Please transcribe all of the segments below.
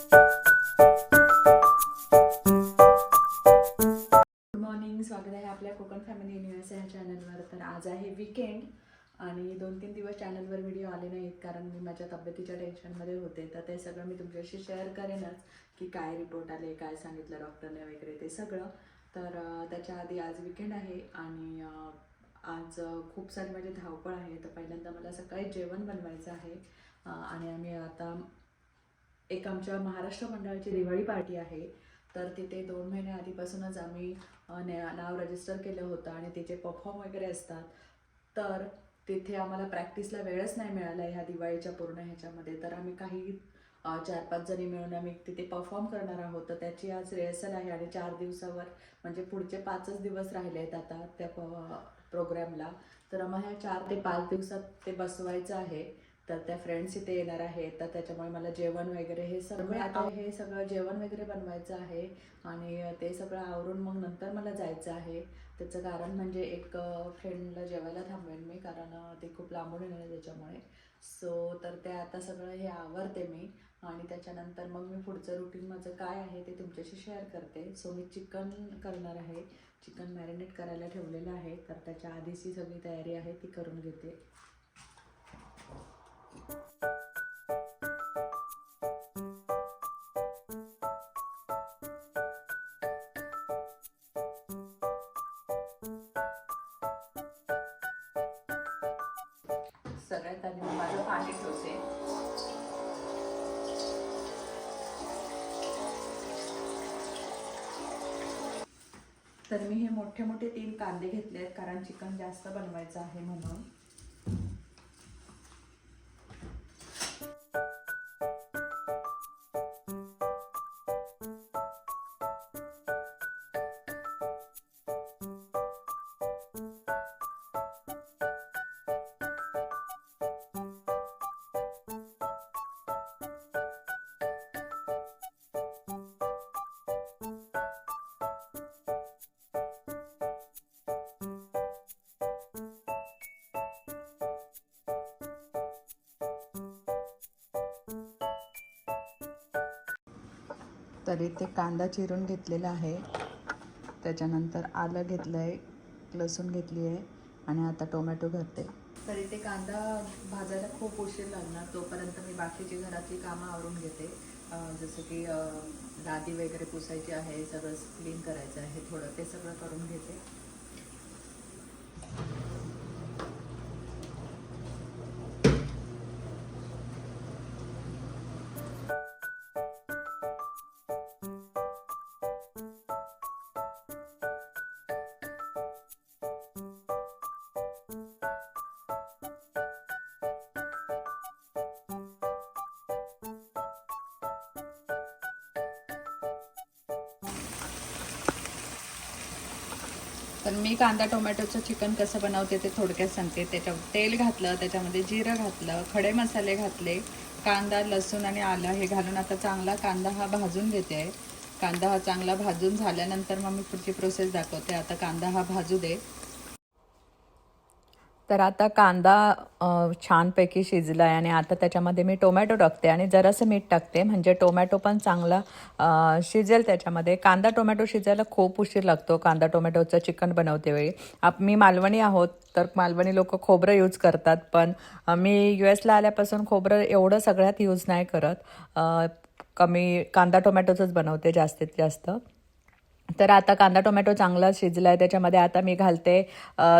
Good morning स्वागत आहे आपल्या कोकण फॅमिली युनिव्हर्स ह्या चॅनलवर तर आज आहे विकेंड आणि दोन तीन दिवस चॅनलवर व्हिडिओ आले नाहीत कारण मी माझ्या तब्येतीच्या टेन्शनमध्ये होते. तर ते सगळं मी तुमच्याशी शेअर करेनच की काय रिपोर्ट आले काय सांगितलं डॉक्टरने वगैरे ते सगळं. तर त्याच्या आधी आज विकेंड आहे आणि आज खूप सारी माझी धावपळ आहे तर पहिल्यांदा मला सकाळी जेवण बनवायचं आहे. आणि आम्ही आता एक आमच्या महाराष्ट्र मंडळाची दिवाळी पार्टी आहे. तर तिथे दोन महिन्या आधीपासूनच आम्ही नाव रजिस्टर केलं होतं आणि तिचे परफॉर्म वगैरे असतात. तर तिथे आम्हाला प्रॅक्टिसला वेळच नाही मिळाला ह्या दिवाळीच्या पूर्ण ह्याच्यामध्ये. तर आम्ही काही चार पाच जणी मिळून आम्ही तिथे परफॉर्म करणार आहोत. तर त्याची आज रिहर्सल आहे आणि चार दिवसावर म्हणजे पुढचे पाचच दिवस राहिले आहेत आता त्या प्रोग्रॅमला तर आम्हाला ह्या चार ते पाच दिवसात ते बसवायचं आहे. तर त्या फ्रेंड्स इथे येणार आहेत. तर त्याच्यामुळे मला जेवण वगैरे हे सगळं आता हे सगळं जेवण वगैरे बनवायचं आहे. आणि ते सगळं आवरून मग नंतर मला जायचं आहे. त्याचं कारण म्हणजे एक फ्रेंडला जेवायला थांबवेन मी कारण ते खूप लांबून येणार आहे त्याच्यामुळे. सो तर ते आता सगळं हे आवरते मी. आणि त्याच्यानंतर मग मी पुढचं रुटीन माझं काय आहे ते तुमच्याशी शेअर करते. सो मी चिकन करणार आहे. चिकन मॅरिनेट करायला ठेवलेलं आहे. तर त्याच्या आधीची सगळी तयारी आहे ती करून घेते. तर मी हे मोठे मोठे तीन कांदे घेतले आहेत कारण चिकन जास्त बनवायचं आहे म्हणून. तरी ते कांदा चिरून घेतलेला आहे. त्याच्यानंतर आलं घेतलं आहे लसूण घेतली आहे आणि आता टोमॅटो घालते. तरी ते कांदा भाजायला खूप उशीर लागणार. तोपर्यंत मी बाकीची घरातली कामं आवरून घेते. जसं की दादी लादी वगैरे पुसायची आहे सगळं क्लीन करायचं आहे थोडं ते सगळं करून घेते. तर मी कांदा टोमॅटोचं चिकन कसं बनवते ते थोडक्यात सांगते. त्याच्या तेल घातलं त्याच्यामध्ये जिरं घातलं खडे मसाले घातले कांदा लसूण आणि आलं हे घालून आता चांगला कांदा हा भाजून घेते. आहे कांदा हा चांगला भाजून झाल्यानंतर मग मी पुढची प्रोसेस दाखवते. आता कांदा हा भाजू दे. तर आता कांदा छानपैकी शिजला आहे आणि आता त्याच्यामध्ये मी टोमॅटो टाकते आणि जरासं मीठ टाकते. म्हणजे टोमॅटो पण चांगला शिजेल त्याच्यामध्ये. कांदा टोमॅटो शिजायला खूप उशीर लागतो. कांदा टोमॅटोचं चिकन बनवते वेळी. आप मी मालवणी आहोत तर मालवणी लोक खोबरं यूज करतात. पण मी यू एसला आल्यापासून खोबरं एवढं सगळ्यात यूज नाही करत. कमी कांदा टोमॅटोचंच बनवते जास्तीत जास्त. तर आता कांदा टोमॅटो चांगला शिजला आहे त्याच्यामध्ये आता मी घालते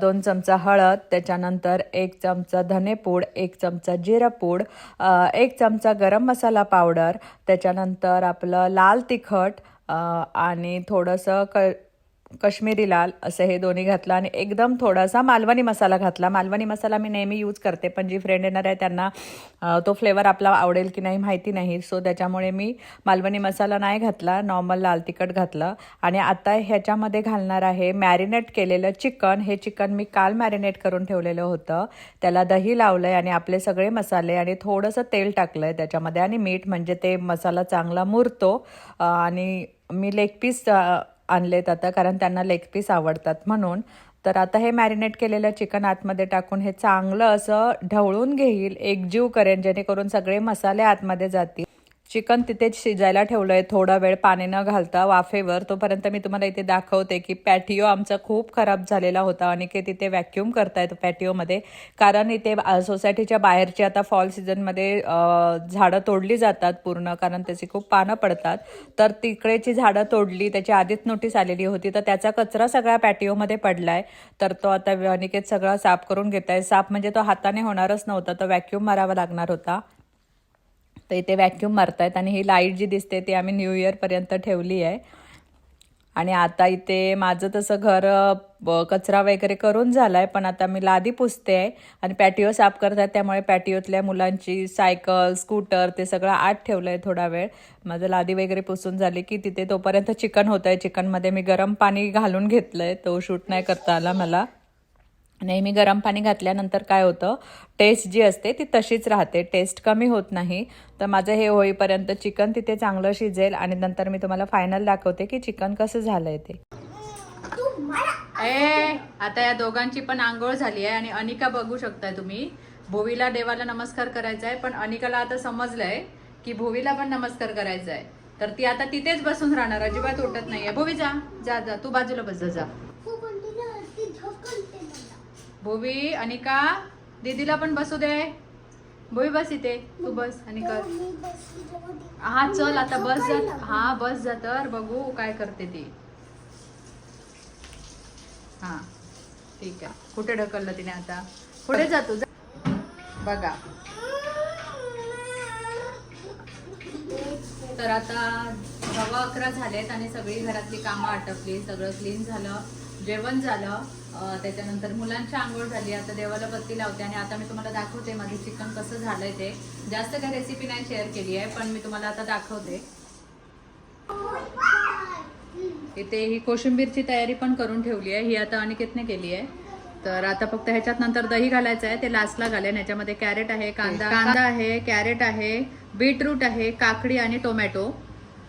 दोन चमचा हळद त्याच्यानंतर एक चमचा धनेपूड एक चमचा जिरपूड एक चमचा गरम मसाला पावडर त्याच्यानंतर आपलं लाल तिखट आणि थोडंसं क कश्मीरी लाल असं हे दोन्ही घातलं आणि एकदम थोडासा मालवणी मसाला घातला. मालवणी मसाला मी नेहमी यूज करते पण जी फ्रेंड येणार आहे त्यांना तो फ्लेवर आपला आवडेल की नाही माहिती नाही. सो त्याच्यामुळे मी मालवणी मसाला नाही घातला नॉर्मल लाल तिखट घातलं. आणि आता ह्याच्यामध्ये घालणार आहे मॅरिनेट केलेलं चिकन हे चिकन मी काल मॅरिनेट करून ठेवलेलं होतं. त्याला दही लावलं आहे आणि आपले सगळे मसाले आणि थोडंसं तेल टाकलं आहे त्याच्यामध्ये. आणि मीठ म्हणजे ते मसाला चांगला मुरतो. आणि मी लेग पीस आणलेत आता कारण त्यांना लेग पीस आवडतात म्हणून. तर आता हे मॅरिनेट केलेलं चिकन आतमध्ये टाकून हे चांगलं असं ढवळून घेईल एकजीव करेन जेणेकरून सगळे मसाले आतमध्ये जातील. चिकन तिथेच शिजायला ठेवलं आहे थोडा वेळ पाणी न घालता वाफेवर. तोपर्यंत मी तुम्हाला इथे दाखवते की पॅटिओ आमचा खूप खराब झालेला होता. आणि की तिथे व्हॅक्यूम करतायत पॅटिओमध्ये कारण इथे सोसायटीच्या बाहेरची आता फॉल सीझनमध्ये झाडं तोडली जातात पूर्ण. कारण त्याची खूप पानं पडतात. तर तिकडेची झाडं तोडली. त्याची आधीच नोटीस आलेली होती. तर त्याचा कचरा सगळ्या पॅटिओमध्ये पडला आहे तर तो आता अनिकेत सगळा साफ करून घेत आहे साफ म्हणजे तो हाताने होणारच नव्हता. तो व्हॅक्यूम मारावा लागणार होता. तर इथे व्हॅक्यूम मारतायत आणि ही लाइट जी दिसते ती आम्ही न्यू इयरपर्यंत ठेवली आहे. आणि आता इथे माझं तसं घर ब- कचरा वगैरे करून झाला आहे पण आता मी लादी पुसते आहे आणि पॅटिओ साफ करतात त्यामुळे पॅटिओतल्या मुलांची सायकल स्कूटर ते सगळं आत ठेवलं आहे थोडा वेळ. माझं लादी वगैरे पुसून झाली की तिथे तोपर्यंत चिकन होतं आहे चिकनमध्ये मी गरम पाणी घालून घेतलं आहे तो शूट नाही करता आला मला. नेहमी गरम पाणी घातल्यानंतर काय होतं? टेस्ट जी असते ती तशीच राहते. टेस्ट कमी होत नाही. तर माझं हे होईपर्यंत चिकन तिथे चांगलं शिजेल आणि नंतर मी तुम्हाला फायनल दाखवते की चिकन कसं झालंय ते. ए आता या दोघांची पण आंघोळ झाली आहे आणि अनिका बघू शकताय तुम्ही. भोवीला देवाला नमस्कार करायचा आहे पण अनिकाला आता समजलंय की भोवीला पण नमस्कार करायचा आहे. तर ती आता तिथेच बसून राहणार अजिबात उठत नाहीये. भोवी जा जा जा. तू बाजूला बस जा जा. भोवी अनिका दीदीला पण बसू दे. भोवी बस इथे. तू बस अनिका. हा चल आता बस जात हा बस जा तर. बघू काय करते ती. हा ठीक आहे. कुठे ढकललं तिने आता? पुढे जातो जा. बघा. तर आता सव्वा अकरा झालेत आणि सगळी घरातली कामं आटपली. सगळं क्लीन झालं. जेवण झालं त्याच्यानंतर मुलांची आंघोळ झाली आता देवाला बत्ती लावते आणि आता मी तुम्हाला दाखवते माझं चिकन कसं झालंय ते. जास्त काही रेसिपी नाही शेअर केली आहे पण मी तुम्हाला आता दाखवते. इथे ही कोशिंबीरची तयारी पण करून ठेवली आहे ही आता अनिकेतने केली आहे. तर आता फक्त ह्याच्यात नंतर दही घालायचं आहे ते लास्टला घालेन ह्याच्यामध्ये कॅरेट आहे कांदा. कांदा. आहे कॅरेट आहे बीटरूट आहे काकडी आणि टोमॅटो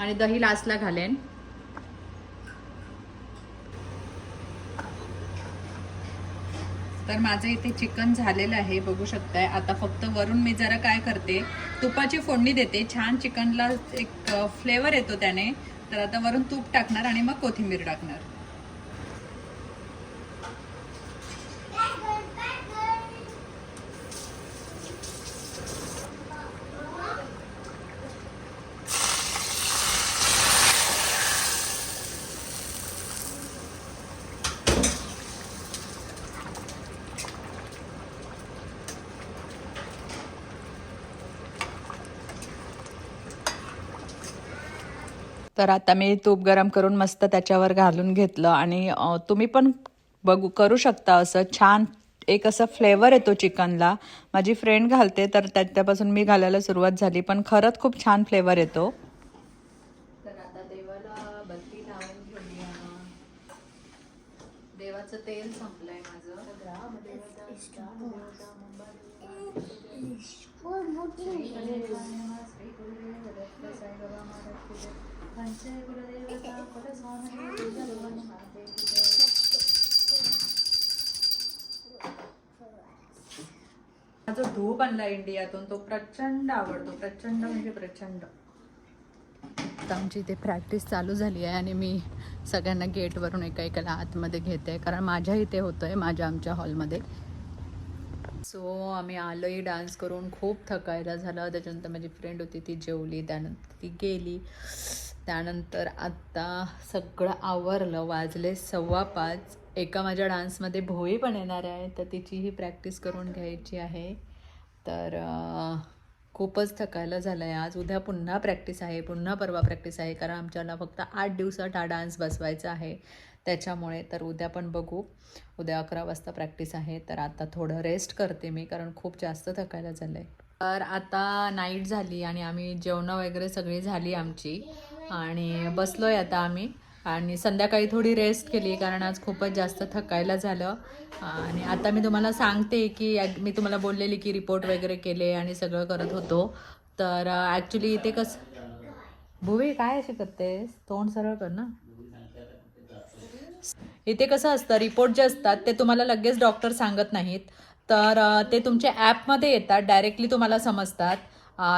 आणि दही लास्टला घालेन. तर माझं इथे चिकन झालेलं आहे बघू शकताय. आता फक्त वरून मी जरा काय करते तुपाची फोडणी देते. छान चिकनला एक फ्लेवर येतो त्याने. तर आता वरून तूप टाकणार आणि मग कोथिंबीर टाकणार. तर आता मी तूप गरम करून मस्त त्याच्यावर घालून घेतलं आणि तुम्ही पण बघू करू शकता असं. छान एक असं फ्लेवर येतो चिकनला. माझी फ्रेंड घालते तर त्याच्यापासून मी घालायला सुरुवात झाली पण खरंच खूप छान फ्लेवर येतो. तर आता देवाला बत्ती लावून घेऊया. देवाचं तेल संपलंय जो धूप आणला इंडियातून तो प्रचंड आवडतो प्रचंड म्हणजे प्रचंड. आता आमची इथे प्रॅक्टिस चालू झाली आहे आणि मी सगळ्यांना गेटवरून एका एकाला आतमध्ये घेते कारण माझ्या इथे होतं आहे माझ्या आमच्या हॉलमध्ये सो आम्ही आलोही डान्स करून खूप थकायला झालं. त्याच्यानंतर माझी फ्रेंड होती ती जेवली. त्यानंतर ती गेली. त्यानंतर आत्ता सगळं आवरलं. वाजले सव्वा पाच. एका माझ्या डान्समध्ये भोई पण येणार आहे तर तिचीही प्रॅक्टिस करून घ्यायची आहे. तर खूपच थकायला झालं आहे आज उद्या पुन्हा प्रॅक्टिस आहे पुन्हा परवा प्रॅक्टिस आहे. कारण आमच्याला फक्त आठ दिवसात हा डान्स बसवायचा आहे. त्याच्यामुळे तर उद्या पण बघू. उद्या अकरा वाजता प्रॅक्टिस आहे तर आता थोडं रेस्ट करते मी कारण खूप जास्त थकायला झालं आहे तर आता नाईट झाली आणि आम्ही जेवणं वगैरे सगळी झाली आमची. आणि बसलो आहे आता आम्ही. आणि संध्याकाळी थोडी रेस्ट केली कारण आज खूपच जास्त थकायला झालं. आणि आता मी तुम्हाला सांगते की मी तुम्हाला बोललेली की रिपोर्ट वगैरे केले आणि सगळं करत होतो. तर uh, ॲक्च्युली इथे कसं भुवे काय असे करतेस? तोंड सरळ कर ना. इथे कसं असतं रिपोर्ट जे असतात ते तुम्हाला लगेच डॉक्टर सांगत नाहीत. तर ते तुमच्या ॲपमध्ये येतात डायरेक्टली तुम्हाला समजतात.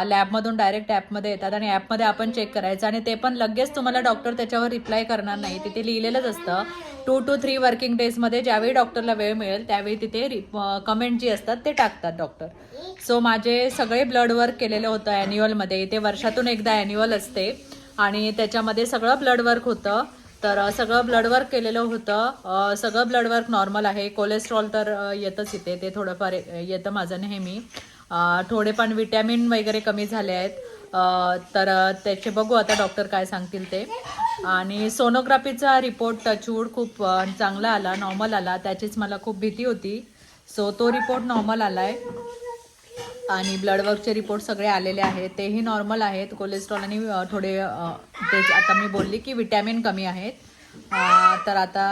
लॅबमधून डायरेक्ट ॲपमध्ये येतात आणि ॲपमध्ये आपण चेक करायचं आणि ते पण लगेच तुम्हाला डॉक्टर त्याच्यावर रिप्लाय करणार नाही. तिथे लिहिलेलंच असतं टू टू थ्री वर्किंग डेजमध्ये ज्यावेळी डॉक्टरला वेळ मिळेल त्यावेळी तिथे कमेंट जी असतात ते टाकतात डॉक्टर सो माझे सगळे ब्लड वर्क केलेलं होतं ॲन्युअलमध्ये इथे वर्षातून एकदा ॲन्युअल असते. आणि त्याच्यामध्ये सगळं ब्लड वर्क होतं. तर सगळं ब्लड वर्क केलेलं होतं. सगळं ब्लड वर्क नॉर्मल आहे. कोलेस्ट्रॉल तर येतच इथे. ते थोडंफार येतं माझं नेहमी. थोडे पण विटॅमिन वगैरे कमी झाले आहेत. तर त्याचे बघू आता डॉक्टर काय सांगतील ते. आणि सोनोग्राफीचा रिपोर्ट टचवूड खूप चांगला आला नॉर्मल आला. त्याचीच मला खूप भीती होती. सो तो रिपोर्ट नॉर्मल आला आहे आणि ब्लड वर्कचे रिपोर्ट सगळे आलेले आहेत. तेही नॉर्मल आहेत. कोलेस्ट्रॉल आणि थोडे ते आता मी बोलली की विटॅमिन कमी आहेत. तर आता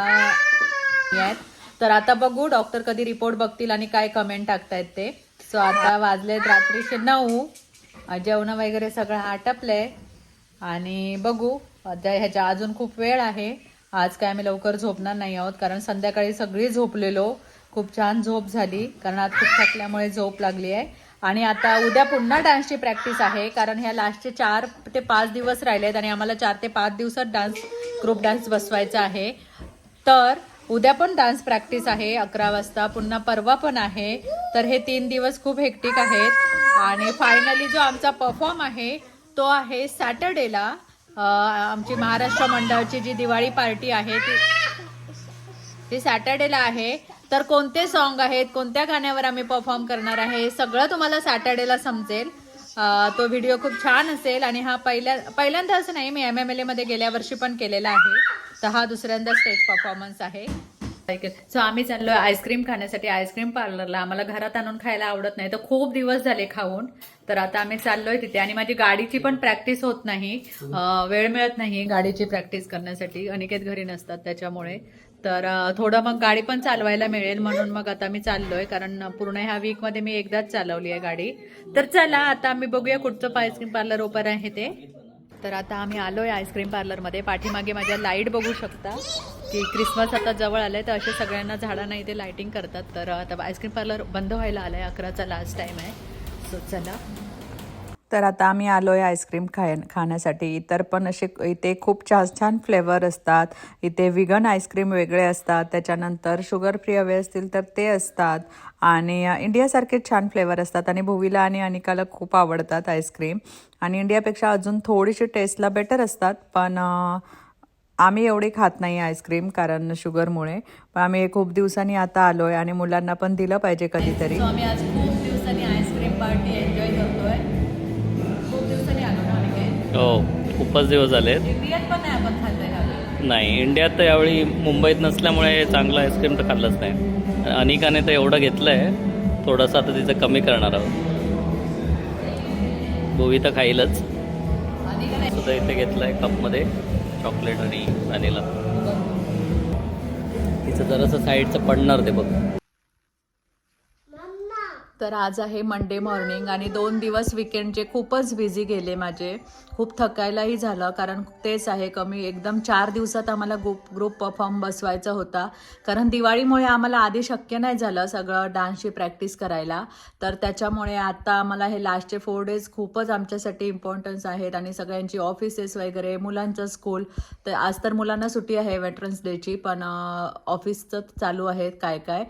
हे आहेत. तर आता बघू डॉक्टर कधी रिपोर्ट बघतील आणि काय कमेंट टाकतायत ते. सो आता वाजलेत रात्रीचे नऊ. जेवण वगैरे सगळं आटपलंय. आणि बघू. आता ह्याच्या अजून खूप वेळ आहे. आज काय आम्ही लवकर झोपणार नाही आहोत. कारण संध्याकाळी सगळी झोपलेलो. खूप छान झोप झाली. कारण आज खूप थकल्यामुळे झोप लागली आहे. आणि आता उद्या पुन्हा डान्सची प्रॅक्टिस आहे कारण ह्या लास्टचे चार ते पाच दिवस राहिले आहेत आणि आम्हाला चार ते पाच दिवसात डान्स ग्रुप डान्स बसवायचा आहे. तर उद्या पण डान्स प्रॅक्टिस आहे अकरा वाजता. पुन्हा परवा पण आहे. तर हे तीन दिवस खूप हेक्टिक आहेत. आणि फायनली जो आमचा परफॉर्म आहे तो आहे सॅटर्डेला आमची महाराष्ट्र मंडळाची जी दिवाळी पार्टी आहे ती ती सॅटर्डेला आहे. तर कोणते सॉन्ग आहेत कोणत्या गाण्यावर आम्ही परफॉर्म करणार आहे हे सगळं तुम्हाला सॅटर्डेला समजेल. तो व्हिडिओ खूप छान असेल आणि हा पहिल्या पहिल्यांदा असं नाही मी एम एम एल एमध्ये गेल्या वर्षी पण केलेला आहे. तर हा दुसऱ्यांदा स्टेज परफॉर्मन्स आहे. सो आम्ही चाललोय आईस्क्रीम खाण्यासाठी. आईस्क्रीम पार्लरला आम्हाला घरात आणून खायला आवडत नाही. तर खूप दिवस झाले खाऊन. तर आता आम्ही चाललोय तिथे. आणि माझी गाडीची पण प्रॅक्टिस होत नाही. वेळ मिळत नाही गाडीची प्रॅक्टिस करण्यासाठी. अनिकेत घरी नसतात त्याच्यामुळे. तर थोडं मग गाडी पण चालवायला मिळेल म्हणून मग आता मी चाललोय. कारण पूर्ण ह्या वीकमध्ये मी एकदाच चालवली आहे गाडी. तर चला आता आम्ही बघूया कुठचं आईस्क्रीम पार्लर ओपन आहे ते. तर आता आम्ही आलोय आईस्क्रीम पार्लरमध्ये पाठीमागे माझ्या लाइट बघू शकता. की क्रिसमस आता जवळ आलंय तर असे सगळ्यांना झाडांना इथे लायटिंग करतात. तर आता आईस्क्रीम पार्लर बंद व्हायला आलंय अकराचा लास्ट टाईम आहे. सो चला. तर आता आम्ही आलो आहे आईस्क्रीम खाय खाण्यासाठी. इतर पण असे इथे खूप छान छान फ्लेवर असतात. इथे विगन आईस्क्रीम वेगळे असतात. त्याच्यानंतर शुगर फ्री हवे असतील तर ते असतात. आणि इंडियासारखे छान फ्लेवर असतात. आणि भुवीला आणि अनिकाला खूप आवडतात आईस्क्रीम. आणि इंडियापेक्षा अजून थोडीशी टेस्टला बेटर असतात. पण आम्ही एवढी खात नाही आईस्क्रीम कारण शुगरमुळे. पण आम्ही खूप दिवसांनी आता आलो आहे आणि मुलांना पण दिलं पाहिजे कधीतरी. आम्ही आज खूप दिवसांनी आईस्क्रीम पार्टी एन्जॉय हो खूपच दिवस पण नाही इंडियात तर यावेळी मुंबईत नसल्यामुळे चांगलं आईस्क्रीम तर खाल्लंच नाही. अनिकाने तर एवढं घेतलं आहे थोडंसं आता तिचं कमी करणार आहोत. भुवी तर खाईलच? सुद्धा इथे घेतलं आहे कपमध्ये चॉकलेट आणि व्हॅनिला तिचं जरासं साईडचं पडणार ते बघ. तर आज आहे मंडे मॉर्निंग आणि दोन दिवस विकेंडचे खूपच बिझी गेले माझे. खूप थकायलाही झालं कारण तेच आहे कमी. एकदम चार दिवसात आम्हाला ग्रुप ग्रुप परफॉर्म बसवायचा होता. कारण दिवाळीमुळे आम्हाला आधी शक्य नाही झालं सगळं डान्सची प्रॅक्टिस करायला. तर त्याच्यामुळे आता आम्हाला हे लास्टचे फोर डेज खूपच आमच्यासाठी इम्पॉर्टन्स आहेत आणि सगळ्यांची ऑफिसेस वगैरे मुलांचं स्कूल तर आज तर मुलांना सुट्टी आहे वेटरन्स डेची पण ऑफिसचं चालू आहेत काय काय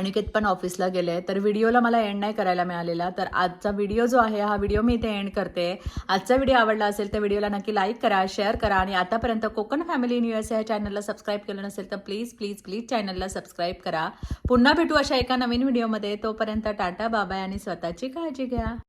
अनिकेत पण ऑफिसला गेले. तर व्हिडिओला मला एंड नाही करायला मिळालेला. तर आजचा व्हिडिओ जो आहे हा व्हिडिओ मी इथे एंड करते. आजचा व्हिडिओ आवडला असेल तर व्हिडिओला नक्की लाईक करा शेअर करा आणि आतापर्यंत कोकण फॅमिली इन यूएस या चॅनलला सबस्क्राईब केलं नसेल तर प्लीज प्लीज प्लीज चॅनलला सबस्क्राईब करा. पुन्हा भेटू अशा एका नवीन व्हिडिओमध्ये तोपर्यंत टाटा बाबाय आणि स्वतःची काळजी घ्या.